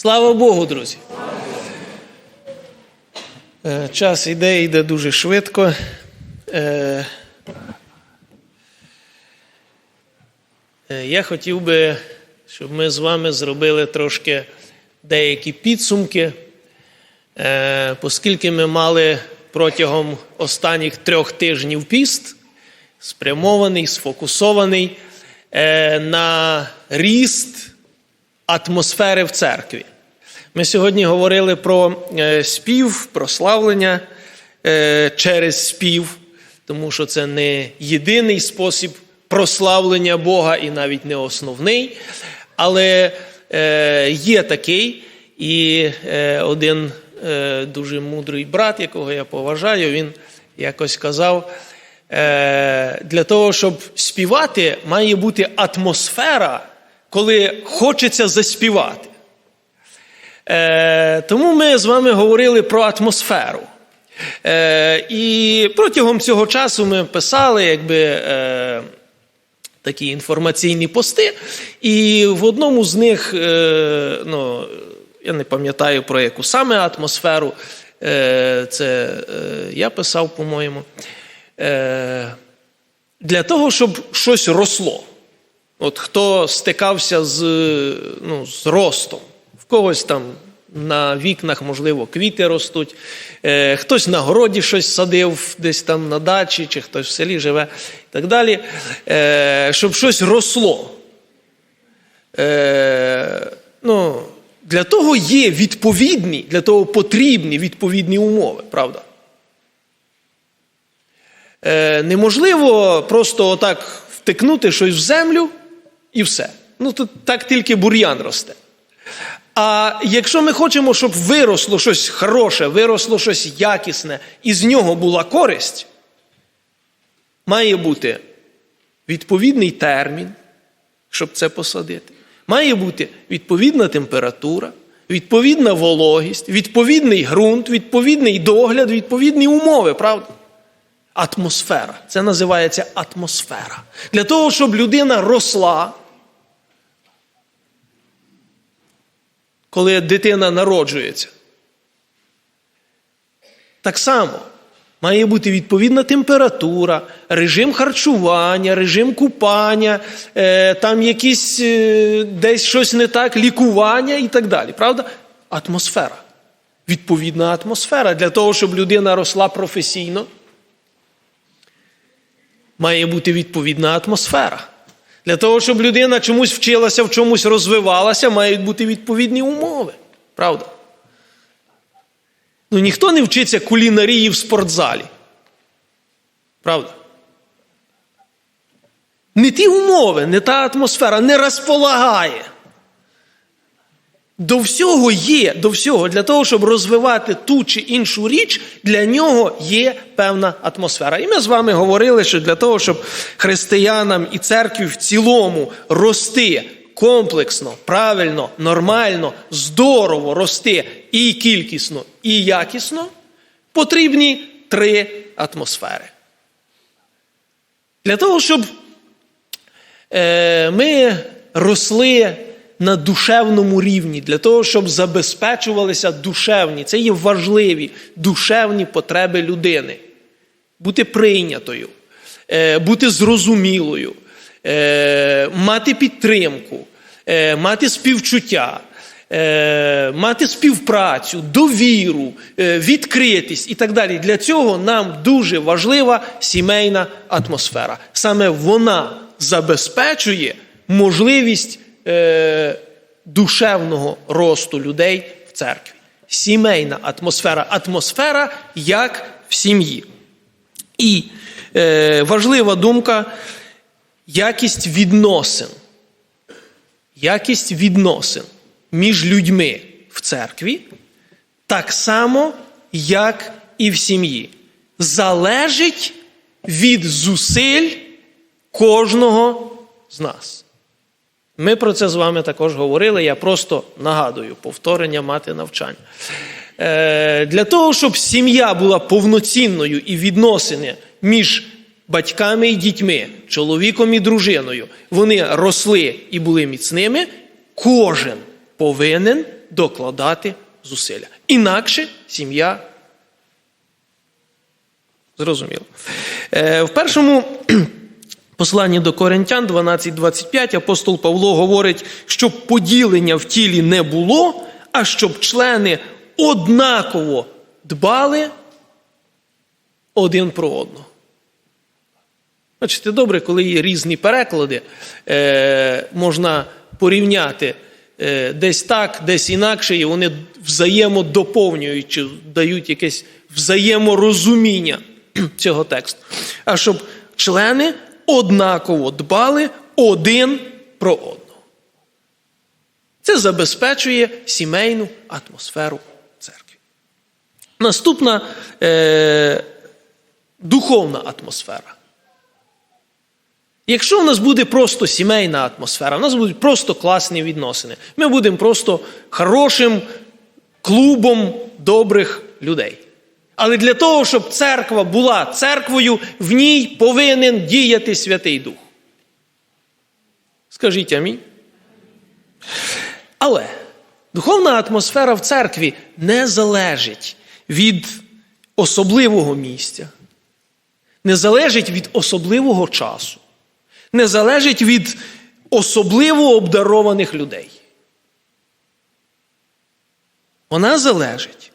Слава Богу, друзі! Е, Час іде, йде дуже швидко. Е, е, Я хотів би, щоб ми з вами зробили трошки деякі підсумки, оскільки ми мали протягом останніх трьох тижнів піст, спрямований, сфокусований на ріст атмосфери в церкві. Ми сьогодні говорили про е, спів, прославлення е, через спів, тому що це не єдиний спосіб прославлення Бога і навіть не основний. Але е, є такий, і один дуже мудрий брат, якого я поважаю, він якось казав. Для того, щоб співати, має бути атмосфера, коли хочеться заспівати. Е, Тому ми з вами говорили про атмосферу. Е, І протягом цього часу ми писали якби, е, такі інформаційні пости. І в одному з них, е, ну, я не пам'ятаю про яку саме атмосферу, е, це е, я писав, по-моєму. Е, Для того, щоб щось росло. От хто стикався з, ну, з ростом, в когось там на вікнах, можливо, квіти ростуть, е, хтось на городі щось садив, десь там на дачі, чи хтось в селі живе і так далі, е, щоб щось росло. Е, ну, для того є відповідні, для того потрібні відповідні умови, правда? Е, неможливо просто отак втикнути щось в землю і все. Ну, тут так тільки бур'ян росте. А якщо ми хочемо, щоб виросло щось хороше, виросло щось якісне, і з нього була користь, має бути відповідний термін, щоб це посадити. Має бути відповідна температура, відповідна вологість, відповідний ґрунт, відповідний догляд, відповідні умови, правда? Атмосфера. Це називається атмосфера. Для того, щоб людина росла, коли дитина народжується. Так само має бути відповідна температура, режим харчування, режим купання, е, там якісь е, десь щось не так, лікування і так далі. Правда? Атмосфера. Відповідна атмосфера для того, щоб людина росла професійно. Має бути відповідна атмосфера. Для того, щоб людина чомусь вчилася, в чомусь розвивалася, мають бути відповідні умови. Правда? Ну ніхто не вчиться кулінарії в спортзалі. Правда? Не ті умови, не та атмосфера не розполагає. До всього є, до всього, для того, щоб розвивати ту чи іншу річ, для нього є певна атмосфера. І ми з вами говорили, що для того, щоб християнам і церкві в цілому рости комплексно, правильно, нормально, здорово рости і кількісно, і якісно, потрібні три атмосфери. Для того, щоб е, ми росли на душевному рівні, для того, щоб забезпечувалися душевні, це є важливі душевні потреби людини. Бути прийнятою, е, бути зрозумілою, е, мати підтримку, е, мати співчуття, мати співпрацю, довіру, відкритість і так далі. Для цього нам дуже важлива сімейна атмосфера. Саме вона забезпечує можливість е, душевного росту людей в церкві. Сімейна атмосфера, атмосфера як в сім'ї. І е, важлива думка якість відносин. Якість відносин між людьми в церкві, так само, як і в сім'ї, залежить від зусиль кожного з нас. Ми про це з вами також говорили. Я просто нагадую повторення мати навчання. Е, Для того, щоб сім'я була повноцінною і відносини між батьками і дітьми, чоловіком і дружиною, вони росли і були міцними, кожен повинен докладати зусилля. Інакше сім'я. Зрозуміло. Е, в першому посланні до Коринтян 12.25 апостол Павло говорить, щоб поділення в тілі не було, а щоб члени однаково дбали один про одного. Бачите, добре, коли є різні переклади, е, можна порівняти е, десь так, десь інакше, і вони взаємодоповнюють чи дають якесь взаєморозуміння цього тексту. А щоб члени однаково дбали один про одного. Це забезпечує сімейну атмосферу церкви. Наступна е, духовна атмосфера. Якщо в нас буде просто сімейна атмосфера, в нас будуть просто класні відносини, ми будемо просто хорошим клубом добрих людей. Але для того, щоб церква була церквою, в ній повинен діяти Святий Дух. Скажіть амінь. Але духовна атмосфера в церкві не залежить від особливого місця, не залежить від особливого часу, не залежить від особливо обдарованих людей. Вона залежить,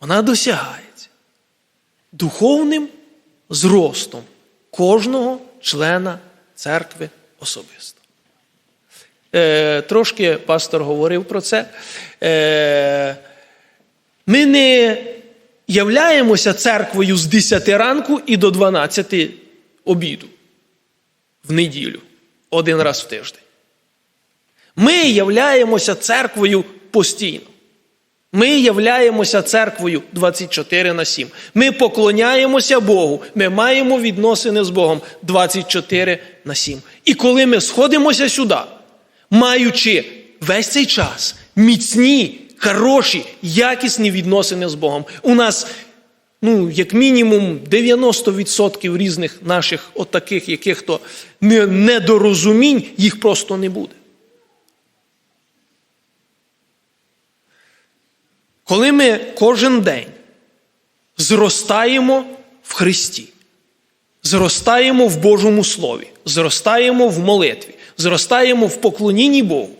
вона досягається духовним зростом кожного члена церкви особисто. Е, Трошки пастор говорив про це. Е, Ми не являємося церквою з 10 ранку і до 12 обіду в неділю, один раз в тиждень. Ми являємося церквою постійно. Ми являємося церквою 24 на 7. Ми поклоняємося Богу. Ми маємо відносини з Богом 24 на 7. І коли ми сходимося сюди, маючи весь цей час міцні, хороші, якісні відносини з Богом, у нас, ну, як мінімум, 90% різних наших отаких яких-то недорозумінь, їх просто не буде. Коли ми кожен день зростаємо в Христі, зростаємо в Божому Слові, зростаємо в молитві, зростаємо в поклонінні Богу,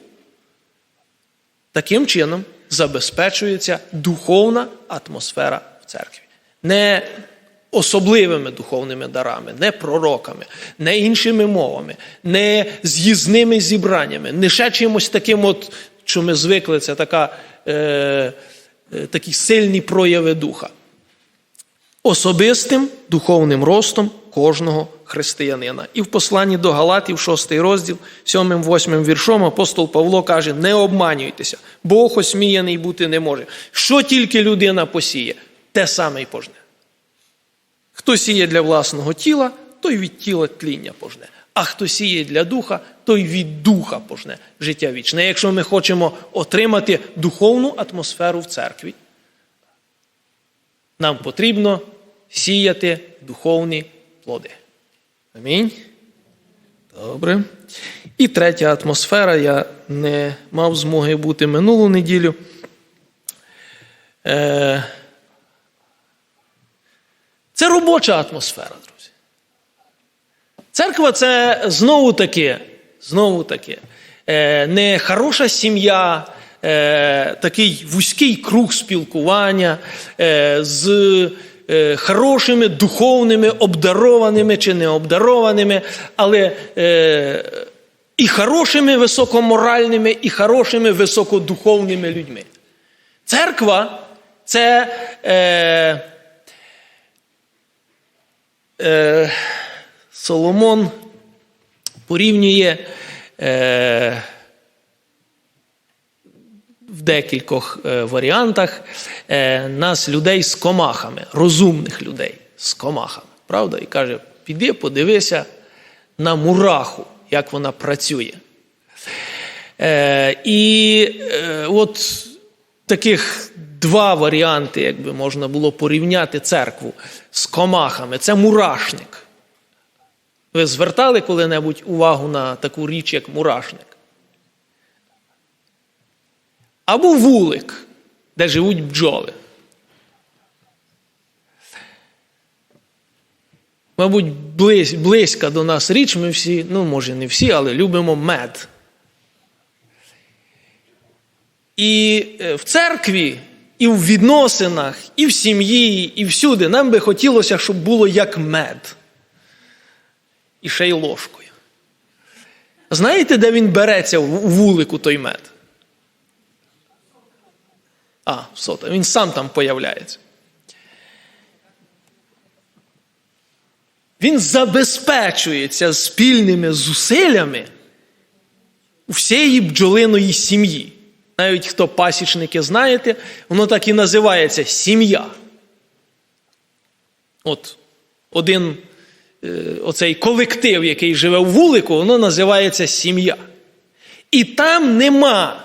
таким чином забезпечується духовна атмосфера в церкві. Не особливими духовними дарами, не пророками, не іншими мовами, не з'їзними зібраннями, не ще чимось таким, от, що ми звикли, це така. Е, такі сильні прояви духа. Особистим духовним ростом кожного християнина. І в посланні до Галатів, 6 розділ, 7-8 віршом, апостол Павло каже: не обманюйтеся, Бог осміяний бути не може. Що тільки людина посіє, те саме й пожне. Хто сіє для власного тіла, той від тіла тління пожне. А хто сіє для духа, той від духа пожне життя вічне. Якщо ми хочемо отримати духовну атмосферу в церкві, нам потрібно сіяти духовні плоди. Амінь. Добре. І третя атмосфера. Я не мав змоги бути минулу неділю. Е, це робоча атмосфера. Церква це знову таки, знову таки, е, не хороша сім'я, е, такий вузький круг спілкування е, з хорошими духовними, обдарованими чи необдарованими, але і хорошими високоморальними, і хорошими високодуховними людьми. Церква це. Е, е, Соломон порівнює е, в декількох е, варіантах е, нас людей з комахами, розумних людей з комахами. Правда? І каже: піди, подивися на мураху, як вона працює. Е, І е, от таких два варіанти, якби можна було порівняти церкву з комахами. Це мурашник. Ви звертали коли-небудь увагу на таку річ, як мурашник? або вулик, де живуть бджоли. Мабуть, близь, близька до нас річ, ми всі, ну, може, не всі, але любимо мед. І е, в церкві, і в відносинах, і в сім'ї, і всюди нам би хотілося, щоб було як мед. І ще й ложкою. Знаєте, де він береться у вулику той мед? А, сота, він сам там появляється. Він забезпечується спільними зусиллями всієї бджолиної сім'ї. Навіть хто пасічники знаєте, воно так і називається сім'я. От один оцей колектив, який живе в вулику, воно називається сім'я. І там нема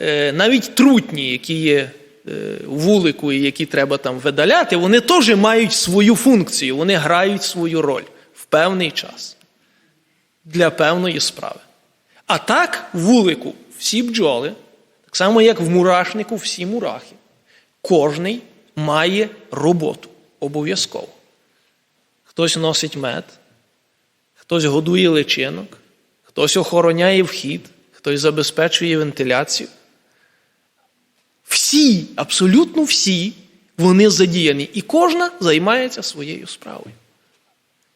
е, навіть трутні, які є е, в вулику і які треба там видаляти, вони теж мають свою функцію, вони грають свою роль в певний час для певної справи. А так, в вулику всі бджоли, так само, як в мурашнику всі мурахи, кожний має роботу обов'язково. Хтось носить мед, хтось годує личинок, хтось охороняє вхід, хтось забезпечує вентиляцію. Всі, абсолютно всі, вони задіяні, і кожна займається своєю справою.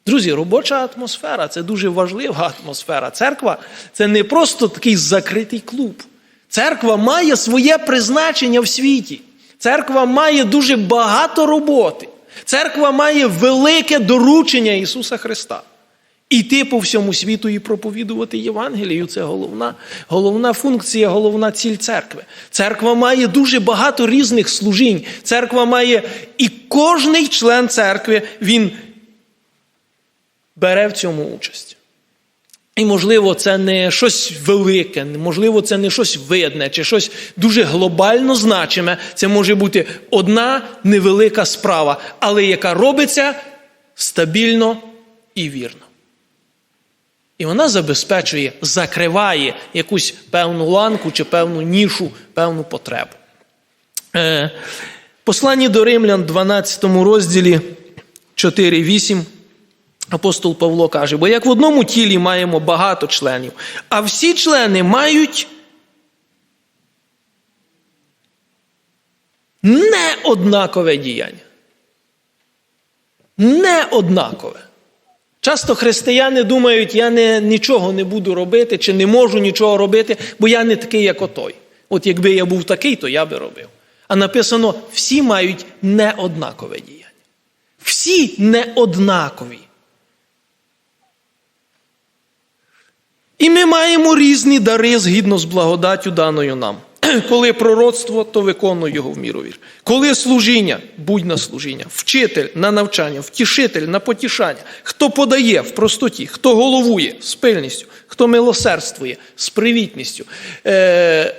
Друзі, робоча атмосфера це дуже важлива атмосфера. Церква це не просто такий закритий клуб. Церква має своє призначення в світі. Церква має дуже багато роботи. Церква має велике доручення Ісуса Христа. Іти по всьому світу і проповідувати Євангелію це головна, головна функція, головна ціль церкви. Церква має дуже багато різних служінь. Церква має, і кожний член церкви, він бере в цьому участь. І, можливо, це не щось велике, можливо, це не щось видне, чи щось дуже глобально значиме. Це може бути одна невелика справа, але яка робиться стабільно і вірно. І вона забезпечує, закриває якусь певну ланку чи певну нішу, певну потребу. Е, Посланні до Римлян, 12 розділі 4-8. Апостол Павло каже, бо як в одному тілі маємо багато членів, а всі члени мають не однакове діяння. Не однакове. Часто християни думають, я не, нічого не буду робити, чи не можу нічого робити, бо я не такий, як отой. От якби я був такий, то я би робив. А написано, всі мають неоднакове діяння. Всі неоднакові. І ми маємо різні дари згідно з благодаттю даною нам. Коли пророцтво, то виконуй його в міру вір. Коли служіння, будь на служіння, вчитель на навчання, втішитель на потішання, хто подає в простоті, хто головує з пильністю, хто милосердствує з привітністю. Е,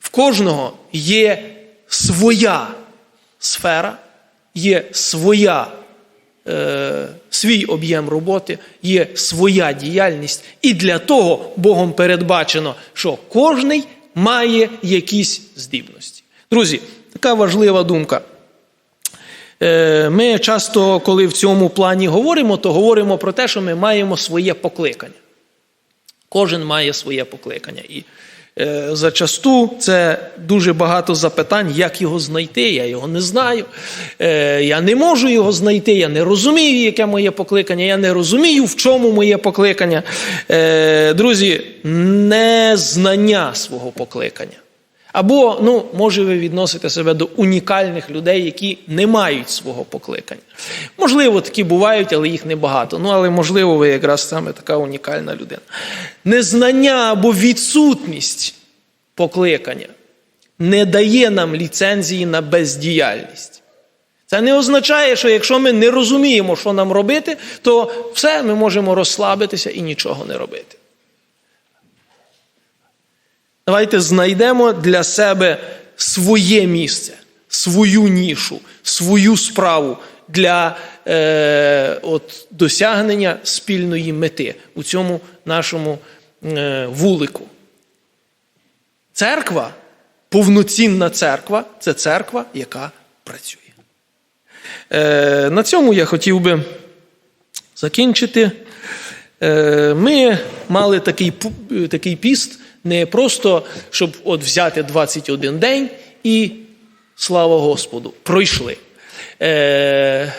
В кожного є своя сфера, є своя свій об'єм роботи, є своя діяльність, і для того Богом передбачено, що кожний має якісь здібності. Друзі, така важлива думка. Е, Ми часто, коли в цьому плані говоримо, то говоримо про те, що ми маємо своє покликання. Кожен має своє покликання. І е, зачасту це дуже багато запитань, як його знайти. Я його не знаю. Е, я не можу його знайти, я не розумію, яке моє покликання, я не розумію, в чому моє покликання. Е, друзі, незнання свого покликання. Або, ну, може, ви відносите себе до унікальних людей, які не мають свого покликання. Можливо, такі бувають, але їх небагато. Ну, але можливо, ви якраз саме така унікальна людина. Незнання або відсутність покликання не дає нам ліцензії на бездіяльність. Це не означає, що якщо ми не розуміємо, що нам робити, то все, ми можемо розслабитися і нічого не робити. Давайте знайдемо для себе своє місце, свою нішу, свою справу для е, от, досягнення спільної мети у цьому нашому е, вулику. Церква, повноцінна церква це церква, яка працює. Е, на цьому я хотів би закінчити. Е, Ми мали такий, такий піст, не просто, щоб от взяти 21 день і слава Господу, пройшли. Е,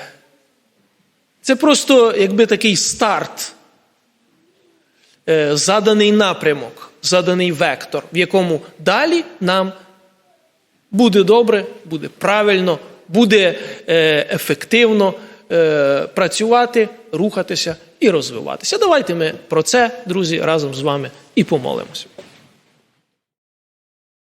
Це просто якби такий старт, е, заданий напрямок, заданий вектор, в якому далі нам буде добре, буде правильно, буде е, ефективно е, працювати, рухатися і розвиватися. Давайте ми про це, друзі, разом з вами і помолимося.